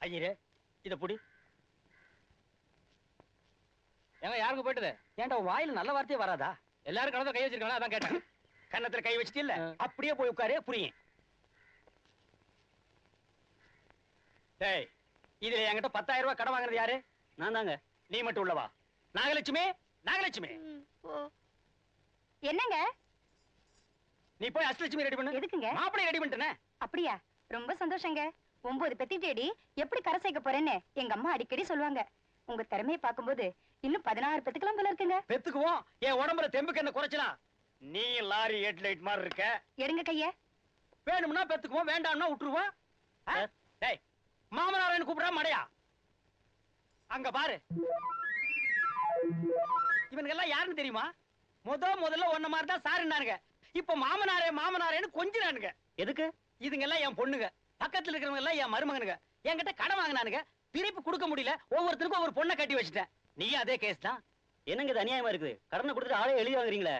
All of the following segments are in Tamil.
ஐயரே இத புடி. ஏங்க யாருக்கு போயிட்டது? ஏன்டா வாயில நல்ல வார்த்தையே வராதா? எல்லாரும் கலந்து கை வச்சிருக்காங்க அதான் கேட்டேன். கன்னத்துல கை வச்சிட்டு இல்ல. அப்படியே போய் உட்காரு புரியும் டேய் இதுல என்கிட்ட பத்தாயிரம் ரூபாய் கடன் வாங்குறது யாரு? நான் தாங்க. நீ மட்டும் உள்ளவா நாகலட்சுமி நாகலட்சுமி. என்னங்க? நீ போய் அஷ்டலட்சுமி ரெடி பண்ணு. எதுக்குங்க? மாப்பிளை ரெடி பண்ணிட்டேனே. அப்படியா? ரொம்ப சந்தோஷங்க. ஒன்பது பெத்தி தேடி எப்படி கரை சேர்க்க போறேன்னு எங்க அம்மா அடிக்கடி சொல்லுவாங்க. உங்க திறமையை பார்க்கும்போது இன்னும் பதினாறு பெத்துக்கலாம் போல இருக்குங்க. பெத்துக்குவோம். என் உடம்புல தெம்புக்கு என்ன குறைச்சலா? நீ லாரி ஹெட் லைட் மாதிரி இருக்க. எடுங்க கைய. வேணும்னா பெத்துக்குவோம் வேண்டாம்னா விட்டுருவோம்? டேய் மாமனாரன் கூப்பிடா மடையா. அங்க பாரு. இவனுங்க எல்லாம் யாருன்னு தெரியுமா? முத முதல்ல ஒன்ன மாதிரி தான் சாருன்னானுங்க. இப்ப மாமனாரே மாமனாரேன்னு கொஞ்சினானுங்க எதுக்கு? இதுங்க எல்லாம் என் பொண்ணுங்க. பக்கத்துல இருக்கிறவங்க எல்லாம் என் மருமகனுங்க. என்கிட்ட கடன் வாங்கினானுங்க. திருப்பி கொடுக்க முடியல. ஒவ்வொருத்தருக்கும் ஒவ்வொரு பொண்ணை கட்டி வச்சுட்டேன். நீயும் அதே கேஸ் தான். என்னங்க இது அநியாயமா இருக்குது? கடனை கொடுத்துட்டு ஆளே எழுதி வாங்குறீங்களே?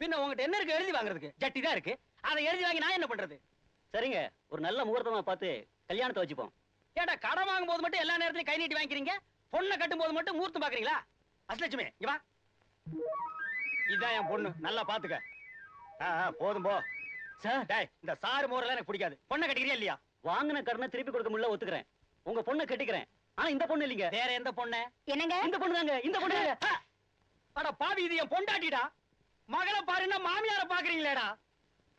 பின்ன உங்ககிட்ட என்ன இருக்கு? எழுதி வாங்குறதுக்கு. ஜட்டி தான் இருக்கு. அதை எழுதி வாங்கி நான் என்ன பண்றது? சரிங்க. ஒரு நல்ல முகூர்த்தமா பார்த்து கல்யாணத்தை வச்சுப்போம். ஏடா கடன் வாங்கும் போது மட்டும் எல்லா நேரத்திலும் கை நீட்டி வாங்கிக்கிறீங்க? பொண்ணை கட்டும் போது மட்டும் மூர்த்தம் பாக்குறீங்களா அசலட்சுமி இங்க வா. இதான் என் பொண்ணு. நல்லா பாத்துக்க. போதும் போ. சார் டேய் இந்த சாறு மோரெல்லாம் எனக்கு பிடிக்காது. பொண்ணை கட்டிக்கிறியா இல்லையா? வாங்கின கடனை திருப்பி கொடுக்க முடியல ஒத்துக்கிறேன். உங்க பொண்ணை கட்டிக்கிறேன். ஆனா இந்த பொண்ணு இல்லைங்க. வேற எந்த பொண்ணு? என்னங்க? இந்த பொண்ணு தாங்க இந்த பொண்ணு அட பாவி இது என் பொண்டாட்டிடா. மகளை பாருன்னா மாமியார பாக்குறீங்களேடா.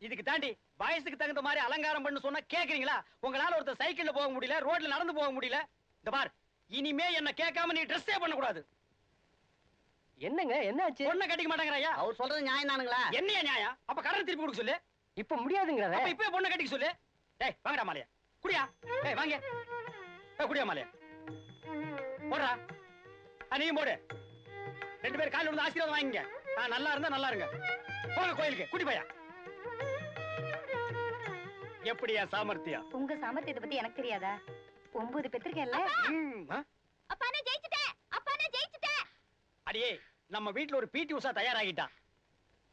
இதுக்கு தாண்டி வயசுக்கு தகுந்த மாதிரி அலங்காரம் பண்ணு சொன்னா கேக்குறீங்களா? உங்களால ஒருத்தர் சைக்கிள்ல போக முடியல ரோட்ல நடந்து போக முடியல. இந்த பார் இனிமே என்ன கேட்காம நீ ட்ரெஸ்ஸே பண்ண கூடாது என்னங்க என்னாச்சு? பொண்ணை கட்டிக்க மாட்டேங்கிறாயா? அவர் சொல்றது நியாயம் தானுங்களா என்னையா நியாயம்? அப்ப கடன் திருப்பி கொடுக்க சொல்லு. இப்ப முடியாதுங்கிறத. அப்ப இப்பவே பொண்ணை கட்டிக்க சொல்லு. டேய் வாங்கடா மாலையா. குடியா. டேய் வாங்க. ஏய் குடியா மாலையா. போடுறா. நீயும் போடு. ரெண்டு பேரும் காலையில வந்து ஆசீர்வாதம் வாங்கிங்க. ஆ, நல்லா இருந்தா நல்லா இருங்க. போங்க கோயிலுக்கு. குடி பையா. எப்படியா சாமர்த்தியம்? உங்க சாமர்த்தியத்தை பத்தி எனக்கு தெரியாதா? ஒன்பது ஆ? அப்பா நான் ஜெயிச்சிட்டேன். அப்பா நான் ஜெயிச்சிட்டேன். அடியே நம்ம வீட்ல ஒரு பிடி உஷா தயாராகிட்டா.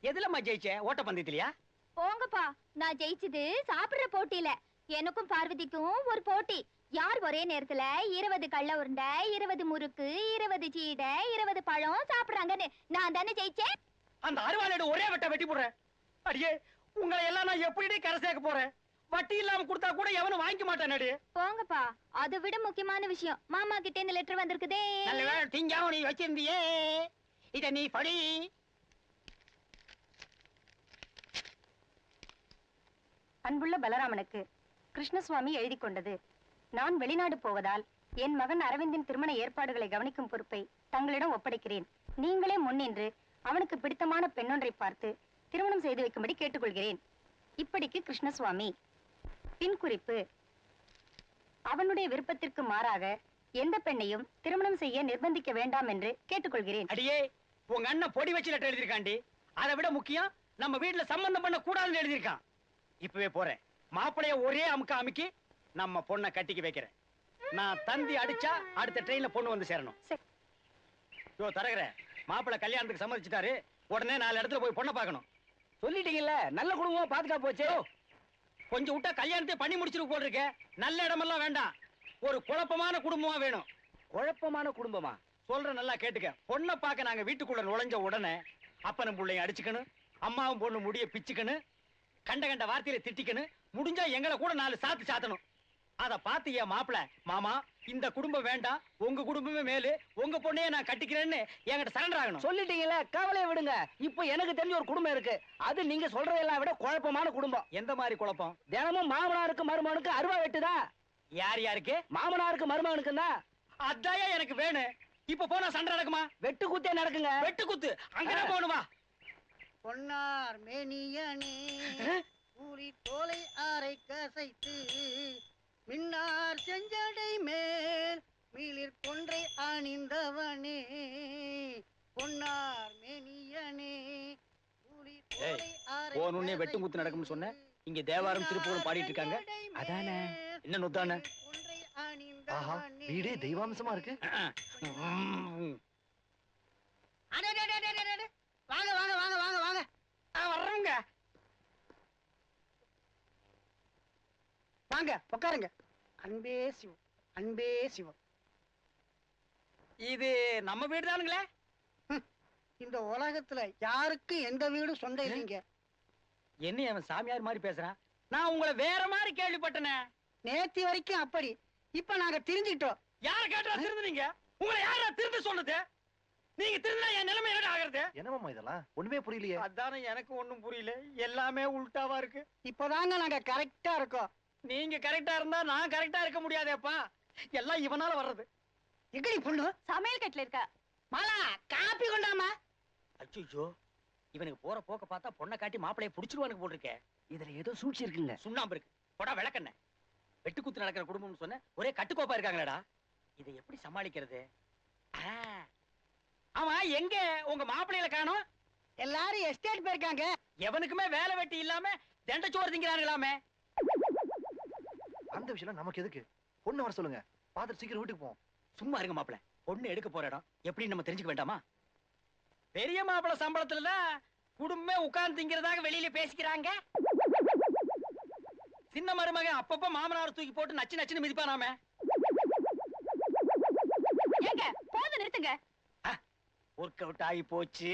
எதுலம்மா ஜெயிச்ச? ஓட்டப்பந்தயத்திலயா? போங்கப்பா நான் ஜெயிச்சது சாப்பிடுற போட்டியில. எனக்கும் பார்வதிக்கும் ஒரு போட்டி. யார் ஒரே நேரத்துல இருபது கள்ள உருண்டை இருபது முறுக்கு இருபது சீடை இருபது பழம் சாப்பிடுறாங்கன்னு நான் தானே ஜெயிச்சேன்? அந்த அருவாளோட ஒரே வெட்ட வெட்டி போடுறேன் அடியே உங்களை எல்லாம் நான் எப்படி கரை சேர்க்க போறேன்? வட்டி இல்லாம கொடுத்தா கூட எவனும் வாங்கிக்க மாட்டான் அடி. போங்கப்பா அதை விட முக்கியமான விஷயம். மாமா கிட்ட இந்த லெட்டர் வந்திருக்குதே. நல்ல வேளை திங்காம நீ வச்சிருந்தியே. இத நீ படி. அன்புள்ள பலராமனுக்கு கிருஷ்ணசுவாமி எழுதி கொண்டது. நான் வெளிநாடு போவதால் என் மகன் அரவிந்தின் திருமண ஏற்பாடுகளை கவனிக்கும் பொறுப்பை தங்களிடம் ஒப்படைக்கிறேன். நீங்களே முன்னின்று அவனுக்கு பிடித்தமான பெண்ணொன்றை பார்த்து திருமணம் செய்து வைக்கும்படி கேட்டுக்கொள்கிறேன். இப்படிக்கு கிருஷ்ணசுவாமி. பின் குறிப்பு. அவனுடைய விருப்பத்திற்கு மாறாக எந்த பெண்ணையும் திருமணம் செய்ய நிர்பந்திக்க வேண்டாம் என்று கேட்டுக்கொள்கிறேன். அடியே உங்க அண்ணன் பொடி வச்சு லெட்டர் எழுதிருக்காண்டி அதை விட முக்கியம் நம்ம வீட்டுல சம்பந்தம் பண்ண கூடாதுன்னு எழுதியிருக்கான். இப்பவே போறேன். மாப்பிளைய ஒரே அமுக்க அமுக்கி நம்ம பொண்ணை கட்டிக்க வைக்கிறேன். நான் தந்தி அடிச்சா அடுத்த ட்ரெயின்ல பொண்ணு வந்து சேரணும். சரி. யோ தரகர மாப்பிள்ளை கல்யாணத்துக்கு சம்மதிச்சிட்டாரு. உடனே நாலு இடத்துல போய் பொண்ணை பார்க்கணும். சொல்லிட்டீங்கல்ல நல்ல குடும்பம் பாதுகாப்பு போச்சு. கொஞ்சம் விட்டா கல்யாணத்தை பண்ணி முடிச்சிட்டு போல் இருக்க. நல்ல இடமெல்லாம் வேண்டாம். ஒரு குழப்பமான குடும்பமா வேணும். குழப்பமான குடும்பமா? சொல்ற நல்லா கேட்டுக்க. பொண்ணை பார்க்க நாங்க வீட்டுக்குள்ள நுழைஞ்ச உடனே அப்பனும் பிள்ளையும் அடிச்சுக்கணும். அம்மாவும் பொண்ணு முடிய பிச்சுக்கணும். கண்ட கண்ட வார்த்தையில திட்டிக்கணும் முடிஞ்சா எங்களை கூட நாலு சாத்து சாத்தணும். அத பார்த்து என் மாப்பிள மாமா இந்த குடும்பம் வேண்டாம். உங்க குடும்பமே மேலு. உங்க பொண்ணையே நான் கட்டிக்கிறேன்னு என்கிட்ட சரண்டர் ஆகணும். சொல்லிட்டீங்கல்ல கவலையை விடுங்க. இப்போ எனக்கு தெரிஞ்ச ஒரு குடும்பம் இருக்கு. அது நீங்க சொல்றதெல்லாம் விட குழப்பமான குடும்பம். எந்த மாதிரி குழப்பம்? தினமும் மாமனாருக்கு மருமகனுக்கு அருவா வெட்டுதா? யார் யாருக்கு? மாமனாருக்கு மருமகனுக்கு தான் அதாயா எனக்கு வேணும். இப்ப போனா சண்டை நடக்குமா? வெட்டு குத்தே நடக்குங்க. வெட்டு குத்து. அங்கதான் போகணுமா? பொன்னார் மேனியனே கூலி தோலை ஆரை கசைத்து மின்னார் செஞ்சடை மேல் மீளிர் கொன்றை அணிந்தவனே பொன்னார் மேனியனே கூலி தோலை ஆரை போகணுன்னே வெட்டு குத்து நடக்கும்னு சொன்னேன். இங்க தேவாரம், திருப்புகழும் பாடிட்டு இருக்காங்க. அதானே. என்ன நொத்தானே? ஆஹா வீடே தெய்வாம்சமா இருக்கு ம். அடே, அடே, அடே, அடே, அடே. வாங்க வாங்க வாங்க வாங்க வாங்க ஆ, வர்றோங்க வாங்க உட்காருங்க அன்பே சிவம் அன்பே சிவம். இது நம்ம வீடு தானுங்களே இந்த உலகத்துல யாருக்கும் எந்த வீடும் சொந்தம் இல்லைங்க. என்ன அவன் சாமியார் மாதிரி பேசுறான் நான் உங்களை வேற மாதிரி கேள்விப்பட்டனே. நேத்தி வரைக்கும் அப்படி. இப்ப நாங்க தெரிஞ்சுக்கிட்டோம். யார கேட்டா திருந்துனீங்க? உங்களை யாரா திருந்து சொன்னது? நீங்க திருந்தா என் நிலைமை என்ன ஆகுறது? என்னமாமா இதெல்லாம்? ஒண்ணுமே புரியலையே. அதானே எனக்கு ஒண்ணும் புரியல. எல்லாமே உல்டாவா இருக்கு. இப்பதாங்க நாங்க கரெக்டா இருக்கோம். நீங்க கரெக்டா இருந்தா நான் கரெக்டா இருக்க முடியாதேப்பா. எல்லாம் இவனால வர்றது. எங்கடி பொண்ணு? சமையல் கட்டில இருக்க. மாலா காப்பி கொண்டாமா? அச்சோ இவனுக்கு போற போக்க பார்த்தா பொண்ணை காட்டி மாப்பிளைய புடிச்சிருவானுக்கு போட்டிருக்கே. இதுல ஏதோ சூழ்ச்சி இருக்குங்க சுண்ணாம்பு இருக்கு. போடா விளக்கண்ண. வெட்டு குத்து நடக்கிற குடும்பம்னு சொன்ன ஒரே கட்டுக்கோப்பா இருக்காங்களேடா. இதை எப்படி சமாளிக்கிறது? ஆ. ஆமா எங்க உங்க மாப்பிள்ளையில காணோம்? எல்லாரும் எஸ்டேட் போயிருக்காங்க. எவனுக்குமே வேலை வெட்டி இல்லாம தண்டச்சோறு திங்கிறானுங்களாமே. அந்த விஷயம் நமக்கு எதுக்கு? பொண்ணு வர சொல்லுங்க. பாத்துட்டு சீக்கிரம் வீட்டுக்கு போவோம். சும்மா இருங்க மாப்பிள பொண்ணு எடுக்க போற இடம். எப்படி நம்ம தெரிஞ்சுக்க வேண்டாமா? பெரிய மாப்பிள சம்பளத்துல குடும்பமே உட்கார்ந்து திங்கிறதாக வெளியில பேசிக்கிறாங்க. சின்ன மருமகன் அப்பப்ப மாமனார் தூக்கி போட்டு நச்சு நச்சுன்னு மிதிப்பானாமே. ஏங்க போது நிறுத்துங்க. ஒர்க் அவுட் ஆகி போச்சு.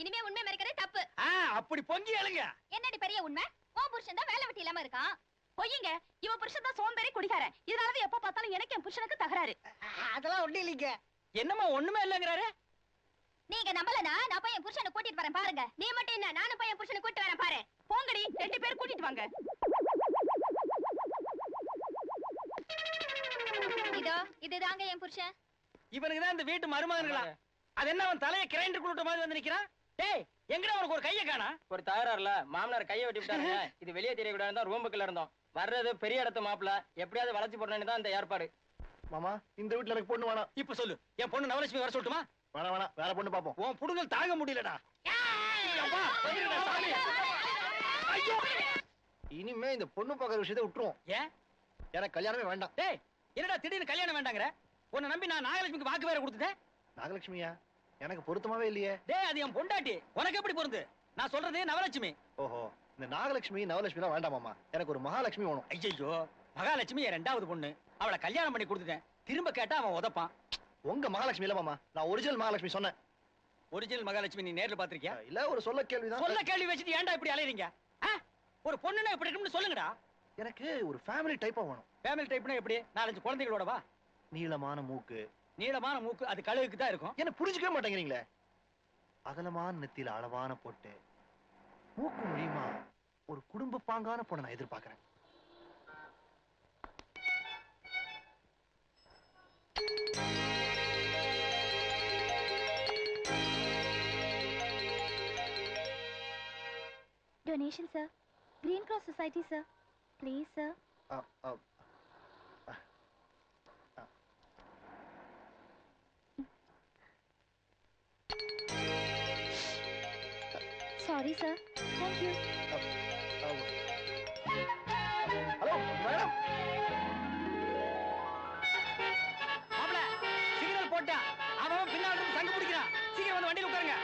இனிமே உண்மை மறைக்கிறது தப்பு. ஆ அப்படி பொங்கி எழுங்க. என்னடி பெரிய உண்மை? உன் புருஷன் தான் வேலை வெட்டி இல்லாம இருக்கான். பொய்யுங்க. இவ புருஷன் தான் சோம்பேறி குடிக்காரன் இதனாலதான் எப்ப பார்த்தாலும் எனக்கு என் புருஷனுக்கு தகராறு. அதெல்லாம் ஒண்ணும் இல்லைங்க. என்னம்மா ஒண்ணுமே இல்லைங்கிறாரு? நீங்க நம்பலனா நான் போய் என் புருஷனை கூட்டிட்டு வரேன் பாருங்க. நீ மட்டும் என்ன நானும் போய் என் புருஷனை கூட்டிட்டு வரேன் பாரு. போங்கடி ரெண்டு பேரும் கூட்டிட்டு வாங்க. இதோ இதுதாங்க என் புருஷன். இவனுக்கு தான் இந்த வீட்டு மருமகன்களா. அது என்ன அவன் தலைய கிரைண்டர் குளுட்ட மாதிரி வந்து நிக்கிறான்? டேய் எங்கடா உனக்கு ஒரு கைய காணா? ஒரு தகராறுல மாமனார் கையை வெட்டி விட்டாருங்க. இது வெளியே தெரியக்கூடாது தான் ரூமுக்குள்ள இருந்தோம். வர்றது பெரிய இடத்து மாப்பிள எப்படியாவது வளைச்சு போடணும்னு தான் இந்த ஏற்பாடு. மாமா இந்த வீட்டுல எனக்கு பொண்ணு வேணாம். இப்ப சொல்லு. என் பொண்ணு நவலட்சுமி வர சொல்லட்டுமா? வேணாம் வேணாம். வேற பொண்ணு பாப்போம் உன் புடுங்கல் தாங்க முடியலடா. இனிமே இந்த பொண்ணு பார்க்கற விஷயத்தை விட்டுருவோம். ஏன்? எனக்கு கல்யாணமே வேண்டாம். டேய் என்னடா திடீர்னு கல்யாணம் வேண்டாங்கற? உன்னை நம்பி நான் நாகலட்சுமிக்கு வாக்கு வேற கொடுத்துட்டேன். நாகலட்சுமியா? எனக்கு பொருத்தமாவே இல்லையே. டேய் அது என் பொண்டாட்டி. உனக்கு எப்படி பொருந்து? நான் சொல்றது நவலட்சுமி. ஓஹோ. இந்த நாகலட்சுமி நவலட்சுமி எல்லாம் வேண்டாம் மாமா. எனக்கு ஒரு மகாலட்சுமி வேணும். ஐயோ மகாலட்சுமி என் ரெண்டாவது பொண்ணு. அவளை கல்யாணம் பண்ணி கொடுத்துட்டேன். திரும்ப கேட்டா அவன் உதப்பான். உங்க மகாலட்சுமி இல்ல மாமா. நான் ஒரிஜினல் மகாலட்சுமி சொன்னேன். ஒரிஜினல் மகாலட்சுமி நீ நேர்ல பாத்திருக்கியா இல்ல ஒரு சொல்ல கேள்விதான். சொல்ல கேள்வி வச்சுட்டு ஏன்டா இப்படி அலையறீங்க? ஒரு பொண்ணுன்னா இப்படி இருக்கும்னு சொல்லுங்கடா. எனக்கு ஒரு ஃபேமிலி டைப்பா வேணும். ஃபேமிலி டைப்னா எப்படி? நாலஞ்சு குழந்தைகளோட வா. நீளமான மூக்கு. நீளமான மூக்கு அது கழுகுக்கு தான் இருக்கும். என்ன புரிஞ்சுக்கவே மாட்டேங்கிறீங்களே? அகலமான நெத்தியில அளவான பொட்டு. மூக்கு முடியுமா ஒரு குடும்ப பாங்கான பொண்ணை நான் எதிர்பார்க்கறேன். Donation sir green cross society sir please sir uh, uh, sorry sir thank you uh. Hello madam signal போட்டான் அவன் இருந்து சங்கு பிடிக்கிறான். சீக்கிரம் வந்து வண்டியில உட்காருங்க.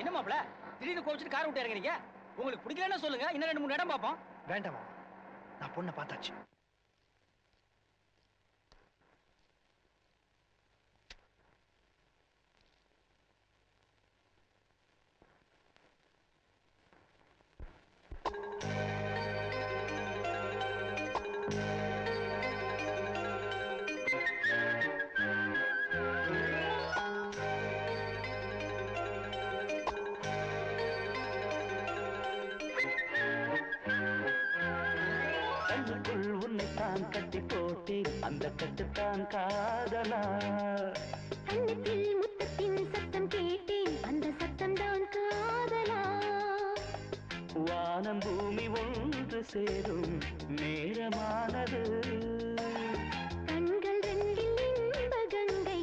என்ன மாப்ள திடீர்னு கோவிச்சுட்டு கார் விட்டு இறங்குறீங்க? உங்களுக்கு பிடிக்கலன்னு சொல்லுங்க இன்னும் ரெண்டு மூணு இடம் பார்ப்போம். வேண்டாம் நான் பொண்ணை பார்த்தாச்சு. கண்ணுக்குள் உன்னை தான் கட்டி போட்டேன். அந்த கட்டுத்தான் காதலா? கண்ணத்தில் முத்தத்தின் சத்தம் கேட்டேன். அந்த சத்தம் தான் காதலா? வானம் பூமி ஒன்று சேரும். நேரமானது. கண்கள் ரெண்டில் இன்ப கங்கை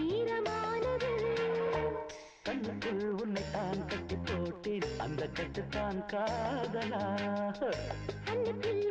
ஈரமானது. கண்ணுக்குள் உன்னை தான் கட்டி போட்டேன். அந்த கட்டுத்தான் காதலா? கண்ணத்தில்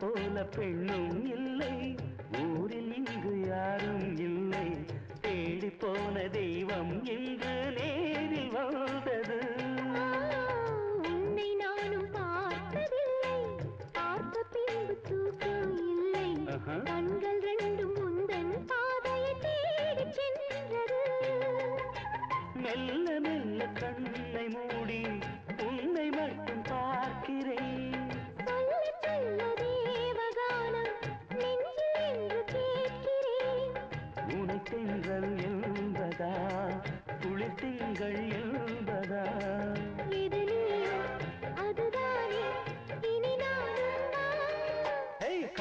போல பெண்ணும் இல்லை. ஊரில் இங்கு யாரும் இல்லை. தேடி போன தெய்வம் இன்று நேரில் வந்தது. உன்னை நானும் பார்த்ததில்லை. பார்த்த பின்பு தூக்கம் இல்லை. கண்கள் ரெண்டும் உந்தன் பாதையை தேடி சென்றது. மெல்ல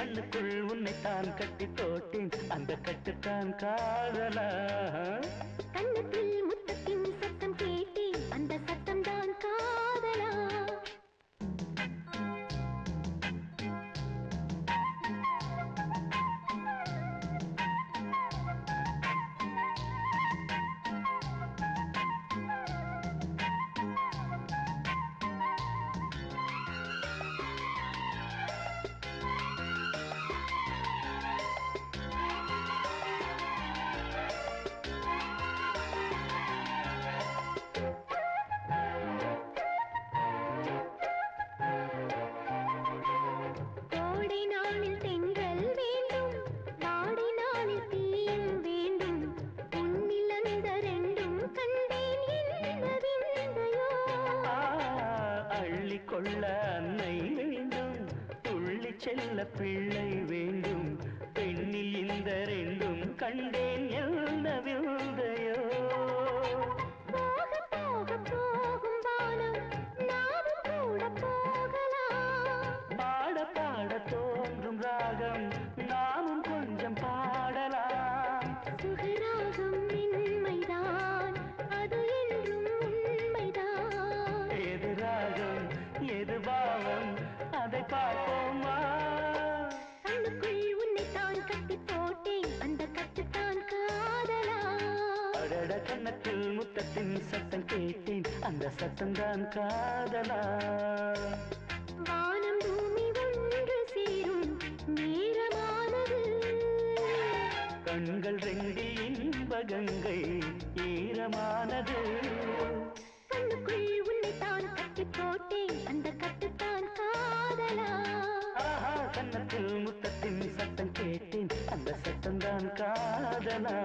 கண்ணுக்குள் உன்னை தான் கட்டி தோட்டேன். அந்த கட்டுத்தான் காதலா? கொள்ள அன்னை வேண்டும். துள்ளி செல்ல பிள்ளை வேண்டும் சத்தம்தான் காதலா வானம் பூமி ஒன்று சேரும் நேரமானது. கண்கள் ரெண்டில் இன்ப கங்கை ஈரமானது. கண்ணுக்குள் உன்னைத்தான் கட்டி போட்டேன். அந்த கட்டுத்தான் காதலா ஆஹா கண்ணத்தில் முத்தத்தின் சத்தம் கேட்டேன். அந்த சத்தம்தான் காதலா